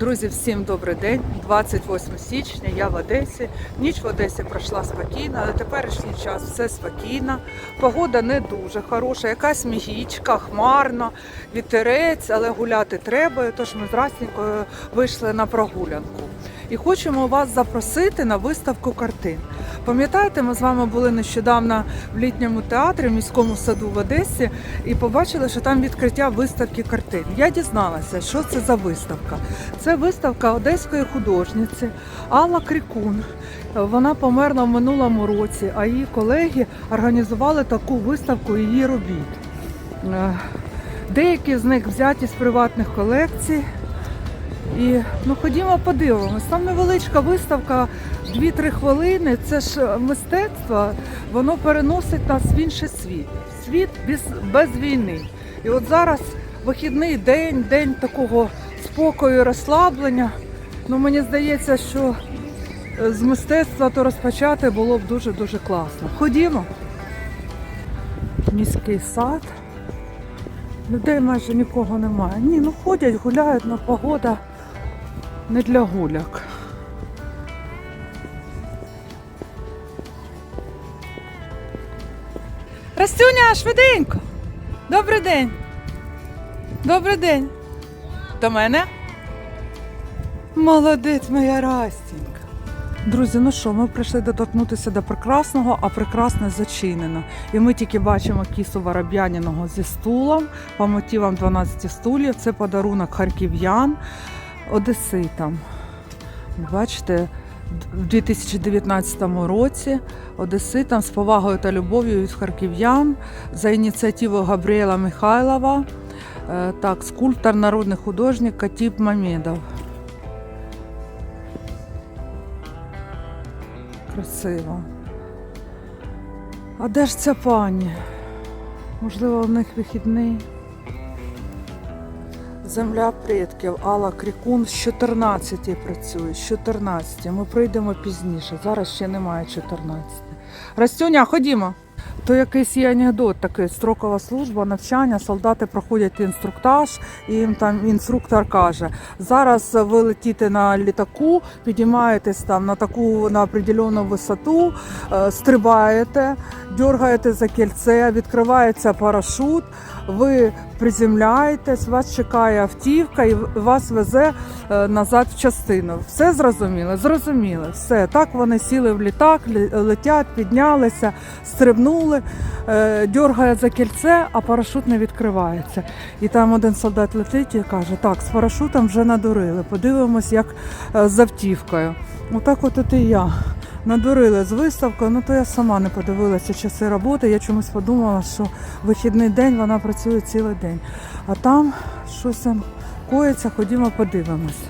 Друзі, всім добрий день. 28 січня, я в Одесі. Ніч в Одесі пройшла спокійно, але теперішній час все спокійно. Погода не дуже хороша, якась мігічка, хмарно, вітерець, але гуляти треба. Тож ми з вийшли на прогулянку. І хочемо вас запросити на виставку картин. Пам'ятаєте, ми з вами були нещодавно в літньому театрі, в міському саду в Одесі, і побачили, що там відкриття виставки картин. Я дізналася, що це за виставка. Це виставка одеської художниці Алла Крікун. Вона померла в минулому році, а її колеги організували таку виставку її робіт. Е, Деякі з них взяті з приватних колекцій. І ну ходімо подивимось. Там невеличка виставка 2-3 хвилини. Це ж мистецтво, воно переносить нас в інший світ. Світ без, без війни. І от зараз вихідний день, день такого спокою, розслаблення. Ну мені здається, що е, з мистецтва то розпочати було б дуже-дуже класно. Ходімо. Міський сад. Людей майже нікого немає. Ні, ну ходять, гуляють, але погода не для гуляк. Растюня, швиденько. Добрий день. Добрий день. До мене? Молодець, моя Растінька. Друзі, ну що, ми прийшли доторкнутися до прекрасного, а прекрасне зачинено. І ми тільки бачимо кісу Вороб'яніного зі стулом по мотивам 12 стулів. Це подарунок харків'ян одеситам. Бачите, в 2019 році одеситам з повагою та любов'ю від харків'ян за ініціативою Габріела Михайлова. е, Так, скульптор, народний художник Катіп Мамедов. Красиво. А де ж ця пані? Можливо, в них вихідний. Земля предків Алла Крікун з 14 працює, з 14. Ми прийдемо пізніше. Зараз ще немає 14. Растюня, ходімо. То якийсь є анекдот, такий строкова служба, навчання, солдати проходять інструктаж, і їм там інструктор каже: зараз ви летіте на літаку, підіймаєтесь там на таку на определену висоту, е, стрибаєте, дергаєте за кільце, відкривається парашут, ви приземляєтесь, вас чекає автівка і вас везе е, назад в частину. Все зрозуміло? Зрозуміло. Все. Так вони сіли в літак, летять, піднялися, стрибнули, е, дергає за кільце, а парашут не відкривається. І там один солдат летить і каже: так, з парашутом вже надурили. Подивимось, як е, з автівкою. Отак от от і я. Надурили з виставкою, ну то я сама не подивилася часи роботи. Я чомусь подумала, що вихідний день вона працює цілий день. А там щось там коїться, ходімо подивимось.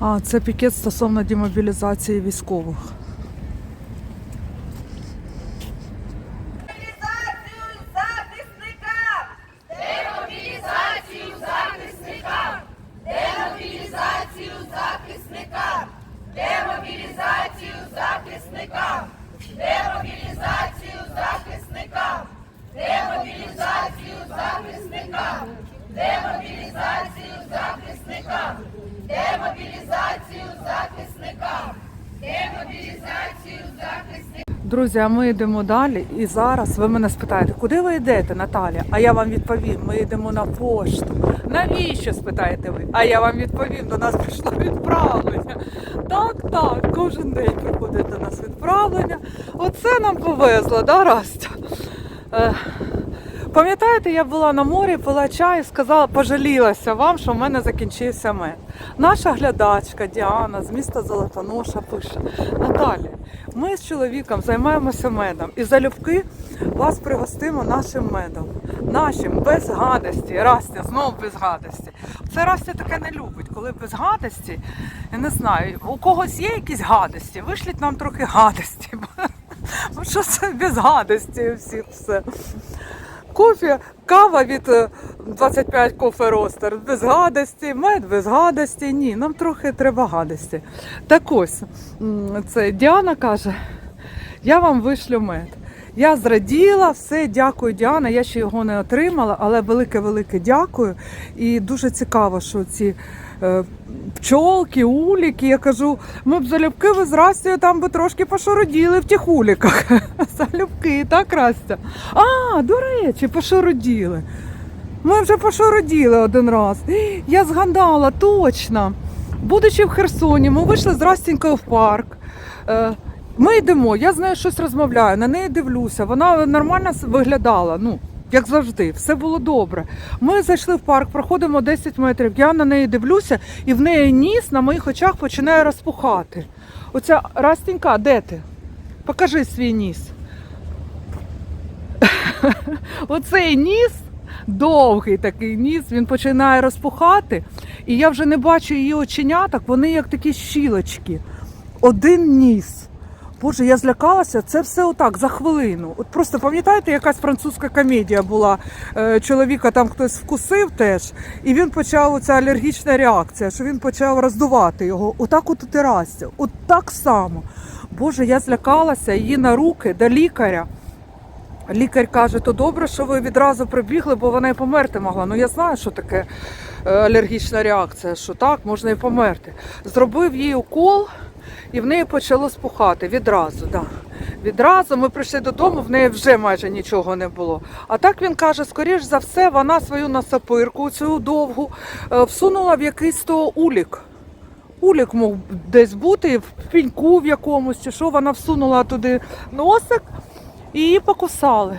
А, це пікет стосовно демобілізації військових. Демобілізацію захисникам! Демобілізацію захисникам! Демобілізацію захисникам! Демобілізацію захисникам! Демобілізацію захисникам! Демобілізацію захисникам! Демобілізацію захисникам! Демобілізацію захисникам! Друзі, а ми йдемо далі. І зараз ви мене спитаєте, куди ви йдете, Наталя? А я вам відповім: ми йдемо на пошту. Навіщо? спитаєте ви? А я вам відповім, до нас прийшло відправлення. Так, так, кожен день приходить до нас відправлення. Оце нам повезло, да, Растя? Пам'ятаєте, я була на морі, пила чай і сказала, пожалілася вам, що в мене закінчився мед. Наша глядачка Діана з міста Золотоноша пише: Наталі, ми з чоловіком займаємося медом і залюбки вас пригостимо нашим медом. Нашим без гадості. Растя, знову без гадості. Це Растя таке не любить, коли без гадості. Я не знаю, у когось є якісь гадості. Вишліть нам трохи гадості. Що це без гадості у всіх все. Кофе, кава від е, 25 кофе ростер без гадості, мед без гадості. Ні, нам трохи треба гадості. Так ось, це Діана каже: я вам вишлю мед. Я зраділа, все, дякую, Діана. Я ще його не отримала, але велике-велике дякую. І дуже цікаво, що ці е, пчолки, уліки. Я кажу, ми б залюбки ви з Растю там би трошки пошороділи в тих уліках. Залюбки, так, Растя? А, до речі, пошороділи. Ми вже пошороділи один раз. Я згадала, точно. Будучи в Херсоні, ми вийшли з Растінькою в парк. Е, Ми йдемо, я з нею щось розмовляю, на неї дивлюся. Вона нормально виглядала, ну, як завжди, все було добре. Ми зайшли в парк, проходимо 10 метрів. Я на неї дивлюся, і в неї ніс на моїх очах починає розпухати. Оця Растінька, де ти? Покажи свій ніс. Оцей ніс, довгий такий ніс, він починає розпухати. І я вже не бачу її оченяток, вони як такі щілочки. Один ніс. Боже, я злякалася, це все отак за хвилину. От просто пам'ятаєте, якась французька комедія була. Е, Чоловіка там хтось вкусив теж, і він почав оця алергічна реакція, що він почав роздувати його. Отак от у терасі, от так само. Боже, я злякалася її на руки до лікаря. Лікар каже, то добре, що ви відразу прибігли, бо вона і померти могла. Ну я знаю, що таке е, алергічна реакція, що так, можна і померти. Зробив їй укол, і в неї почало спухати відразу. Да. Відразу ми прийшли додому, в неї вже майже нічого не було. А так він каже, скоріш за все, вона свою насапирку, цю довгу, е, всунула в якийсь то улік. Улік мог десь бути, в піньку в якомусь, чи що вона всунула туди носик і її покусали.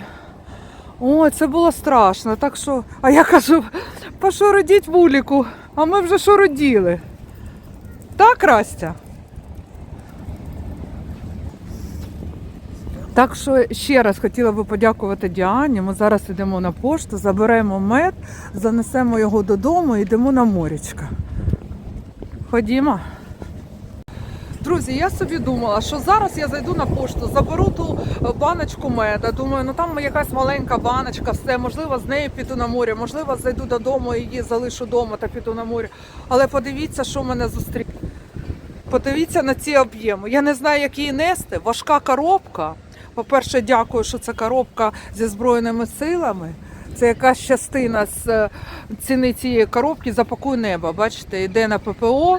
Ой, це було страшно. Так що, а я кажу, пошородіть вуліку, а ми вже шороділи. Так, Растя? Так що ще раз хотіла би подякувати Діані. Ми зараз йдемо на пошту, заберемо мед, занесемо його додому і йдемо на морічка. Ходімо. Друзі, я собі думала, що зараз я зайду на пошту, заберу ту е, баночку меда. Думаю, ну там якась маленька баночка, все, можливо, з нею піду на море, можливо, зайду додому і її залишу вдома та піду на море. Але подивіться, що мене зустріне. Подивіться на ці об'єми. Я не знаю, як її нести. Важка коробка. По-перше, дякую, що це коробка зі Збройними силами. Це якась частина з е, ціни цієї коробки запакуй небо. Бачите, йде на ППО.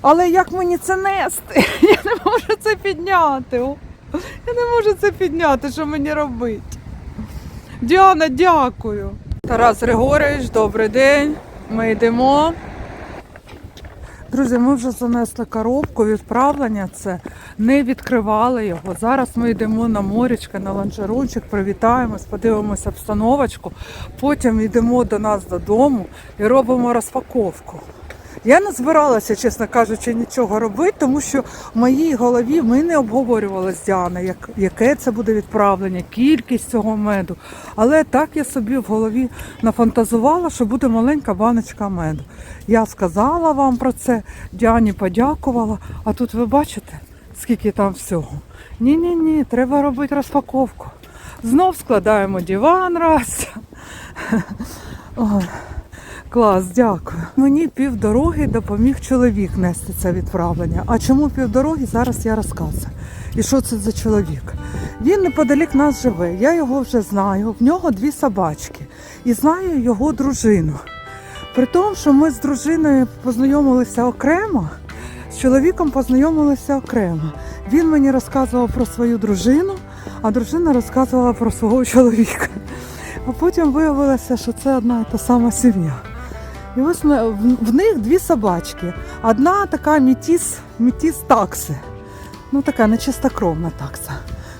Але як мені це нести? Я не можу це підняти. Я не можу це підняти, що мені робити. Діана, дякую. Тарас Григорович, добрий день. Ми йдемо. Друзі, ми вже занесли коробку, відправлення це не відкривали його. Зараз ми йдемо на морічка, на ланжерончик, привітаємось, подивимося обстановочку. Потім йдемо до нас додому і робимо розпаковку. Я не збиралася, чесно кажучи, нічого робити, тому що в моїй голові ми не обговорювали з Діаною, як, яке це буде відправлення, кількість цього меду. Але так я собі в голові нафантазувала, що буде маленька баночка меду. Я сказала вам про це, Діані подякувала, а тут ви бачите, скільки там всього. Ні-ні ні, треба робити розпаковку. Знов складаємо диван раз. Клас, дякую. Мені півдороги допоміг чоловік нести це відправлення. А чому півдороги, зараз я розказую. І що це за чоловік? Він неподалік нас живе, я його вже знаю. В нього дві собачки. І знаю його дружину. При тому, що ми з дружиною познайомилися окремо, з чоловіком познайомилися окремо. Він мені розказував про свою дружину, а дружина розказувала про свого чоловіка. А потім виявилося, що це одна і та сама сім'я. І ось ми, в, них дві собачки. Одна така мітіс, мітіс такси. Ну така нечистокровна такса.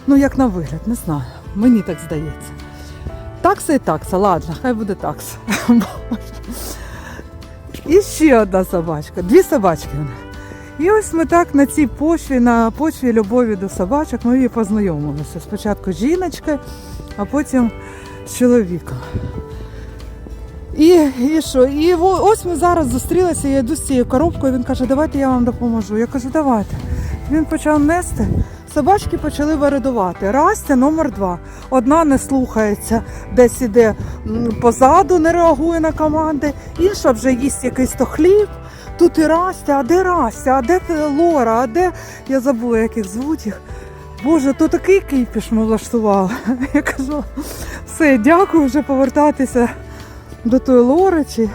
Ну, як на вигляд, не знаю. Мені так здається. Такса і такса, ладно, хай буде такса. І ще одна собачка, дві собачки. І ось ми так на цій почві, на почві любові до собачок, ми її познайомилися. Спочатку жіночкою, а потім з чоловіком. І, і що? І ось ми зараз зустрілися, я йду з цією коробкою, він каже, давайте я вам допоможу. Я кажу, давайте. Він почав нести. Собачки почали виридувати. Растя номер два. Одна не слухається, десь іде позаду, не реагує на команди, інша вже їсть якийсь то хліб. Тут і Растя, а де Растя, а де Лора, а де. Я забула, як їх звуть їх. Боже, то такий кипіш ми влаштували. Я кажу, все, дякую, вже повертатися до тої Лори чи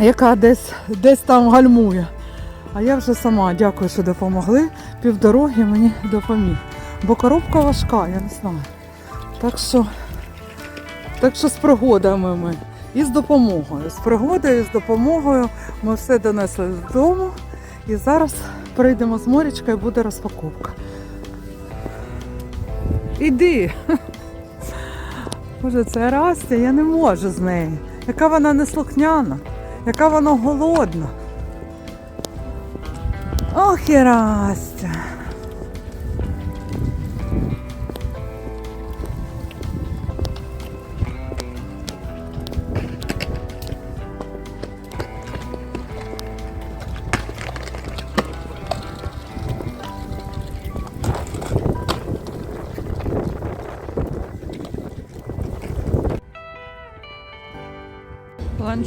яка десь, десь там гальмує. А я вже сама дякую, що допомогли. Півдороги мені допоміг. Бо коробка важка, я не знаю. Так що, так що з пригодами ми. І з допомогою. З пригодою, з допомогою ми все донесли додому. І зараз прийдемо з морячка і буде розпаковка. Іди. Боже, це Растя, я не можу з нею. Яка вона неслухняна, яка вона голодна. Ох і Растя.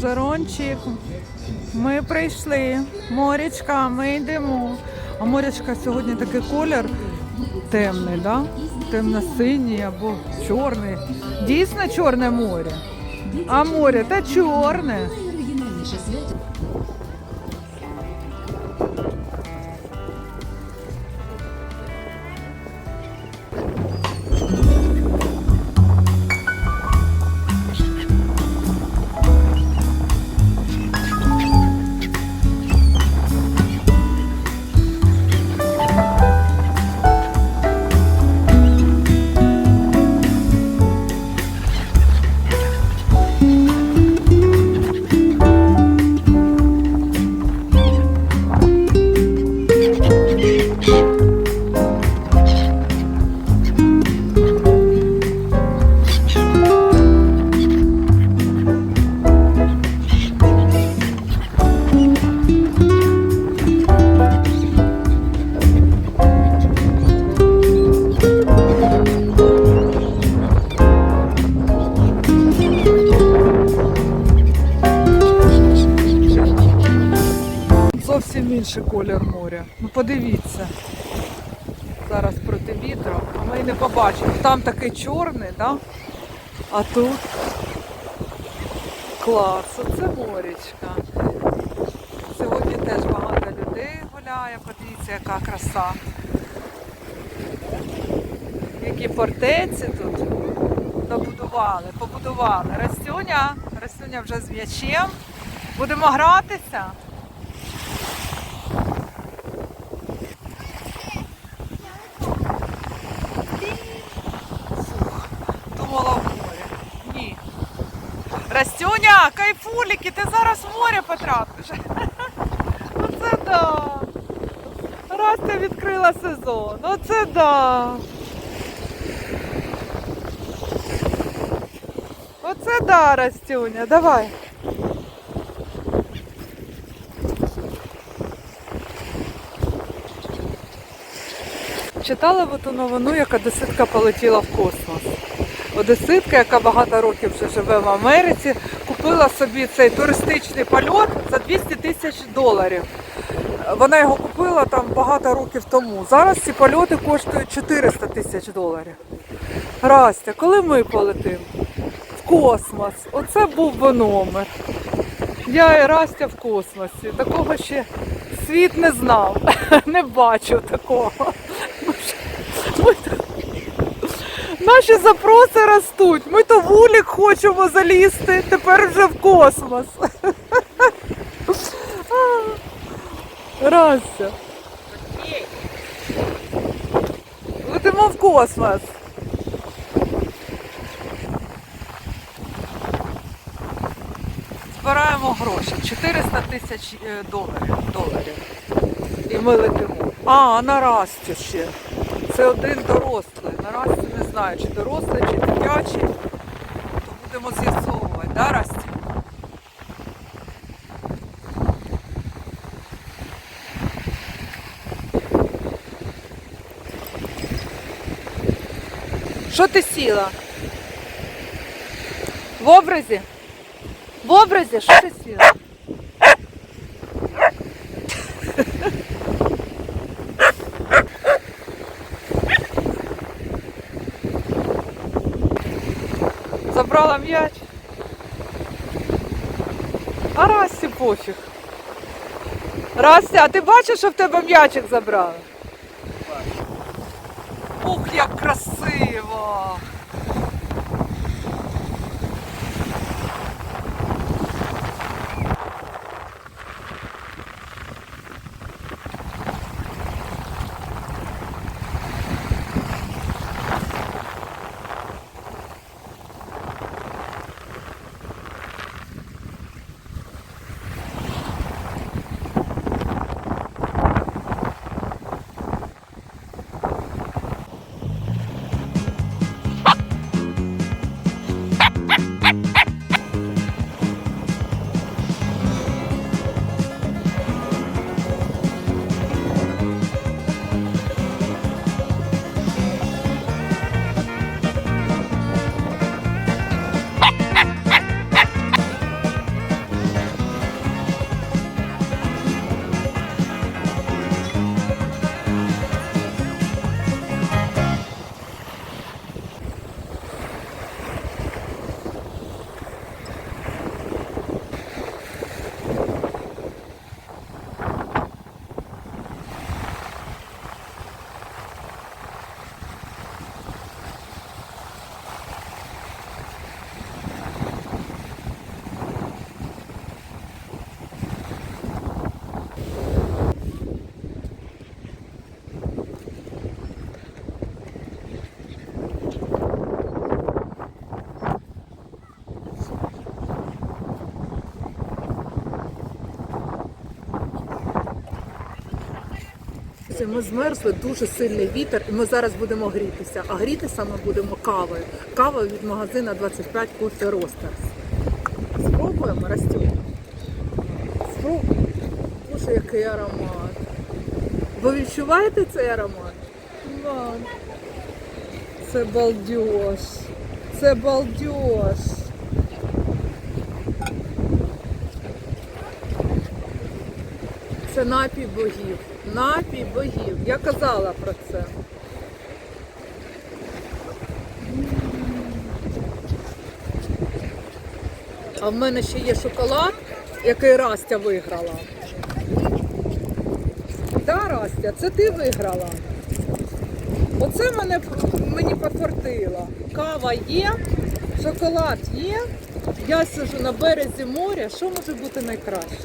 Ланжерончик. Ми прийшли. Морячка, ми йдемо. А морячка сьогодні такий колір темний, да? темно-синій або чорний. Дійсно чорне море. А море та чорне. Зовсім інший колір моря. Ну подивіться. Зараз проти вітру, а ми й не побачимо. Там такий чорний, да? а тут клас, оце морячка. Сьогодні теж багато людей гуляє, подивіться, яка краса. Які фортеці тут добудували, побудували. Растюня, Растюня вже з м'ячем. Будемо гратися. Думала в море. Ні. Кайфуліки, ти зараз в море потрапиш. Оце да. Растя відкрила сезон. Оце да. Оце да, Растюня, давай. Читала ви ту новину, як одеситка полетіла в космос. Одеситка, яка багато років вже живе в Америці, купила собі цей туристичний польот за 200 тисяч доларів. Вона його купила там багато років тому. Зараз ці польоти коштують 400 тисяч доларів. Растя, коли ми полетимо? В космос. Оце був би номер. Я і Растя в космосі. Такого ще світ не знав. Не бачив такого. Наші запроси ростуть. Ми то в хочемо залізти, тепер вже в космос. Растя. Летимо в космос. Збираємо гроші. 400 тисяч е, доларів. доларів. І ми летимо. А, на Расті ще. Це один дорослий. На Расті не знаю, чи дорослий, чи дитячий. То будемо з'ясовувати, да? Що ти сіла? В образі? В образі, що ти сіла? Забрала м'яч. А Расі пофіг. Расі, а ти бачиш, що в тебе м'ячик забрали? Ух, як красиво! Це Ми змерзли, дуже сильний вітер, і ми зараз будемо грітися. А грітися ми будемо кавою. Кава від магазина 25 Coffee Roasters. Спробуємо, Растю? Спробуємо. Боже, який аромат. Ви відчуваєте цей аромат? Це балдеж. Це балдеж. Це напій богів. Напій богів. Я казала про це. А в мене ще є шоколад, який Растя виграла. Да, Растя, це ти виграла. Оце мене мені пофартило. Кава є, шоколад є. Я сижу на березі моря. Що може бути найкраще?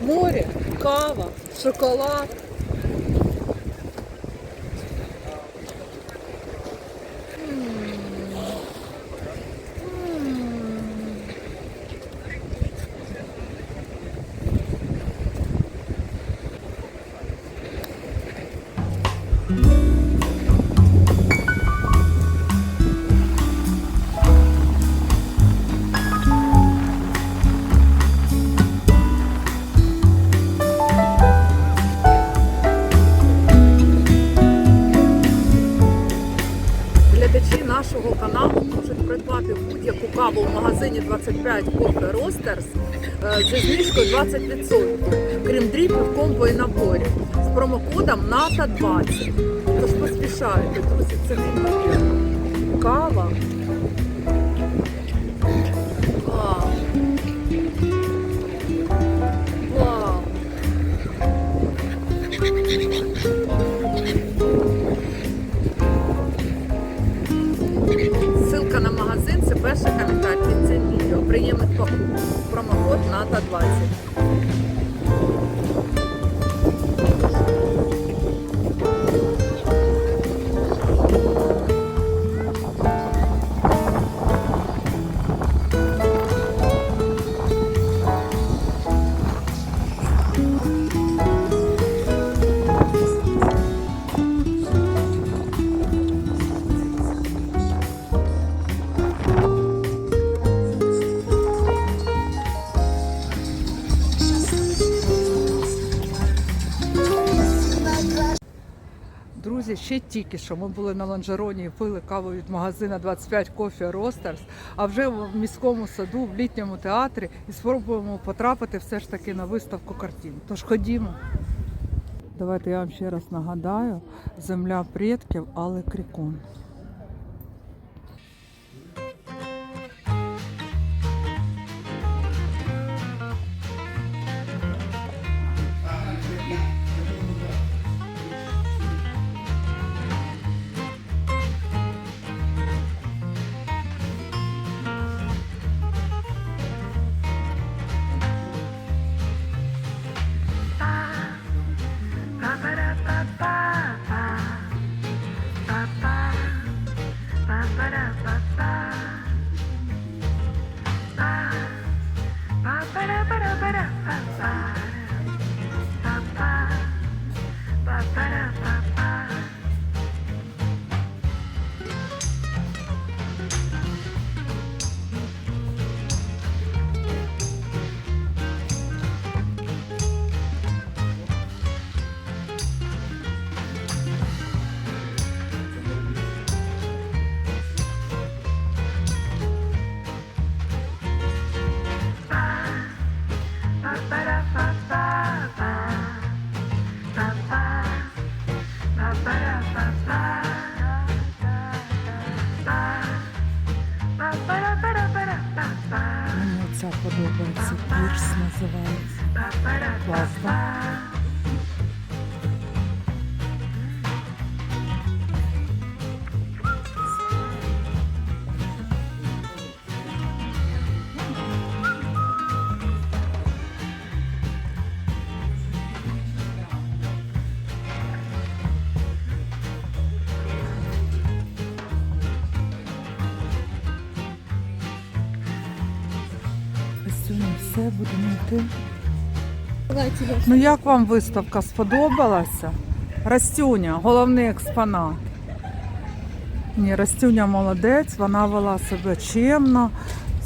Море, кава, шоколад. Магазині 25 кофе е, зі знижкою 20%, крім дрібних комбо і наборів з промокодом НАТО 20. Тож поспішайте, друзі, це неймовірно. Кава. Приємних покупок. Промокод НАТО 20. Тільки що ми були на ланжероні і пили каву від магазина 25 кофі Ростерс. а вже в міському саду, в літньому театрі і спробуємо потрапити все ж таки на виставку картин. Тож ходімо. Давайте я вам ще раз нагадаю: земля предків але Крікун. Будемо. Ну як вам виставка сподобалася? Растюня, головний експонат. Ні, Растюня молодець, вона вела себе чемно,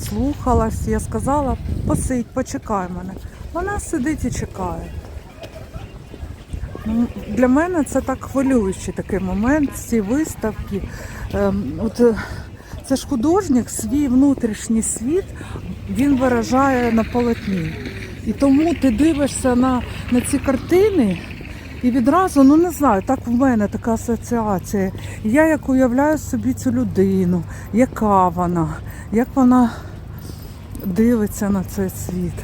слухалась. Я сказала, посидь, почекай мене. Вона сидить і чекає. Ну, Для мене це так хвилюючий такий момент, ці виставки. Ем, от, е, це ж художник, свій внутрішній світ він виражає на полотні. І тому ти дивишся на, на ці картини і відразу, ну не знаю, так в мене така асоціація. Я як уявляю собі цю людину, яка вона, як вона дивиться на цей світ.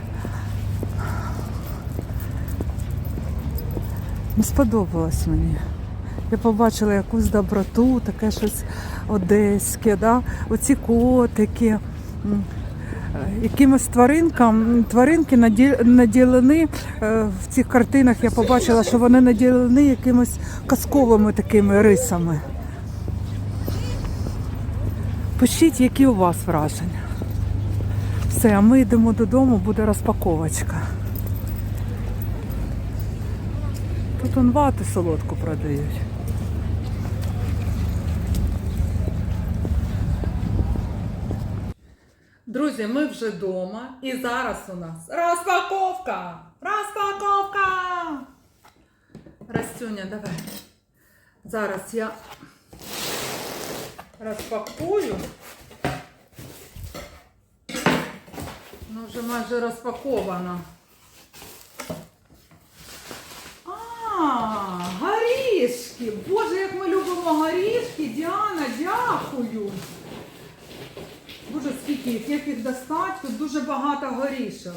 Ну, сподобалось мені. Я побачила якусь доброту, таке щось одеське, да? оці котики. Якимось тваринкам, тваринки наділені е, в цих картинах я побачила, що вони наділені якимось казковими такими рисами. Пишіть, які у вас враження. Все, а ми йдемо додому, буде розпаковочка. Тут он вату солодку продають. Друзі, ми вже вдома і зараз у нас розпаковка! Розпаковка! Растюня, давай. Зараз я розпакую. Ну, вже майже розпаковано. А, горішки! Боже, як ми любимо горішки! Діана, дякую! Боже, скільки як їх достати? Тут дуже багато горішок.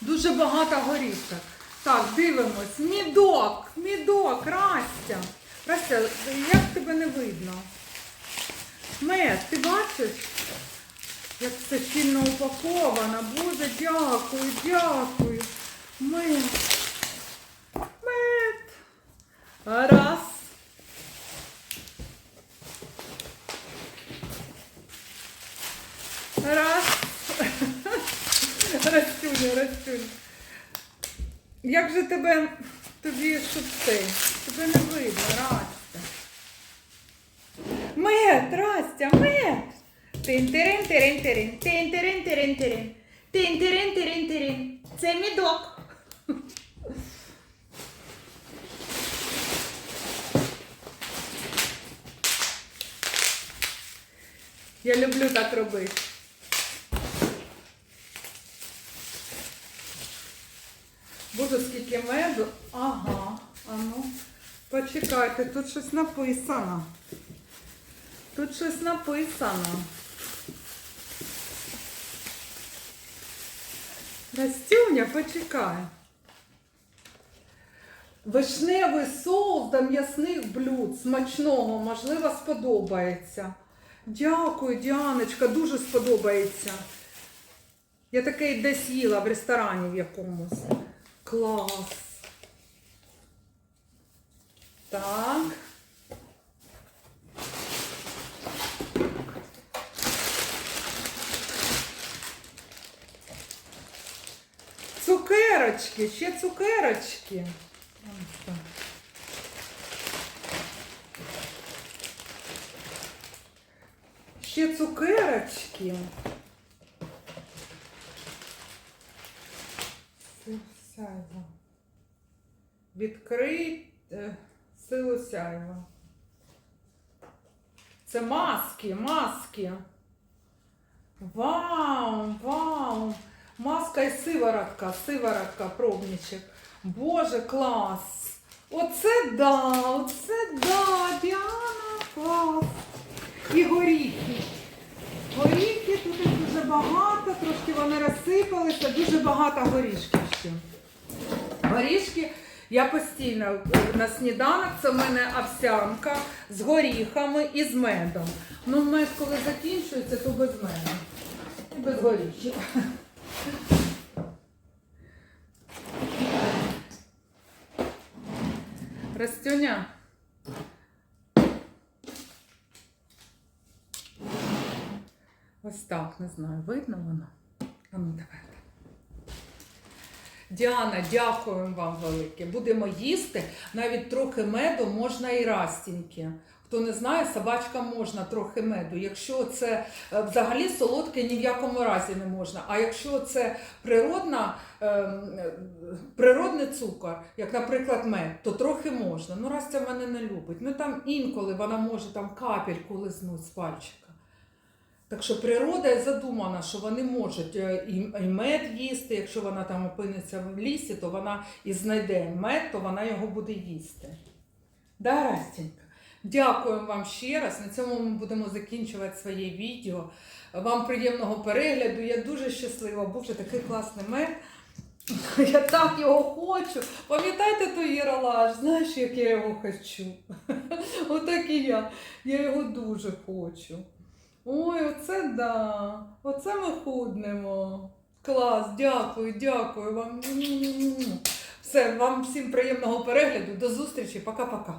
Дуже багато горішок. Так, дивимось. Мідок, мідок, Растя. Растя, як тебе не видно? Мед, ти бачиш? Як все щільно упаковано. Боже, дякую, дякую. Мед. Мед. Раз. Раз. Растюня, Растюня. Як же тебе тобі щоб? Тебе не видно, Растя. Мед, Растя, мед. Тин-тирин, тирин, тирин, тин-тирин, тирин, тирин. Тин-тирин, тирин, тирин. Це мідок. Я люблю так робити. Боже, скільки меду. Ага, а ну, почекайте, тут щось написано. Тут щось написано. Растюня, почекай. Вишневий соус до м'ясних блюд. Смачного, можливо, сподобається. Дякую, Діаночка, дуже сподобається. Я таке десь їла в ресторані в якомусь. Клас. Так. Цукерочки, ще цукерочки. Ще цукерочки. Сяйва. Відкрий силу сяйва. Це маски, маски. Вау, вау. Маска і сиворотка, сиворотка, пробничок. Боже, клас. Оце да, оце да, Діана, клас. І горіхи. Горіхи тут дуже багато, трошки вони розсипалися, дуже багато горішків. Горішки я постійно е, на сніданок, це в мене овсянка з горіхами і з медом. Ну, мед, коли закінчується, то без меду. І без горіхів. Растюня. Ось так, не знаю, видно воно? А ну давайте. Діана, дякуємо вам велике. Будемо їсти. Навіть трохи меду можна і растіньки. Хто не знає, собачкам можна трохи меду. Якщо це е, взагалі солодке ні в якому разі не можна. А якщо це природна, е, природний цукор, як, наприклад, мед, то трохи можна. Ну, Растя мене не любить. Ну там інколи вона може там капельку лизнуть з пальчика. Так що природа задумана, що вони можуть е, і, мед їсти. Якщо вона там опиниться в лісі, то вона і знайде мед, то вона його буде їсти. Да, Растінька? Дякуємо вам ще раз. На цьому ми будемо закінчувати своє відео. Вам приємного перегляду. Я дуже щаслива. Був вже такий класний мед. Я так його хочу. Пам'ятаєте той яролаж? Знаєш, як я його хочу? Отак і я. Я його дуже хочу. Ой, оце да. Оце ми худнемо. Клас, дякую, дякую вам. Все, вам всім приємного перегляду. До зустрічі. Пока-пока.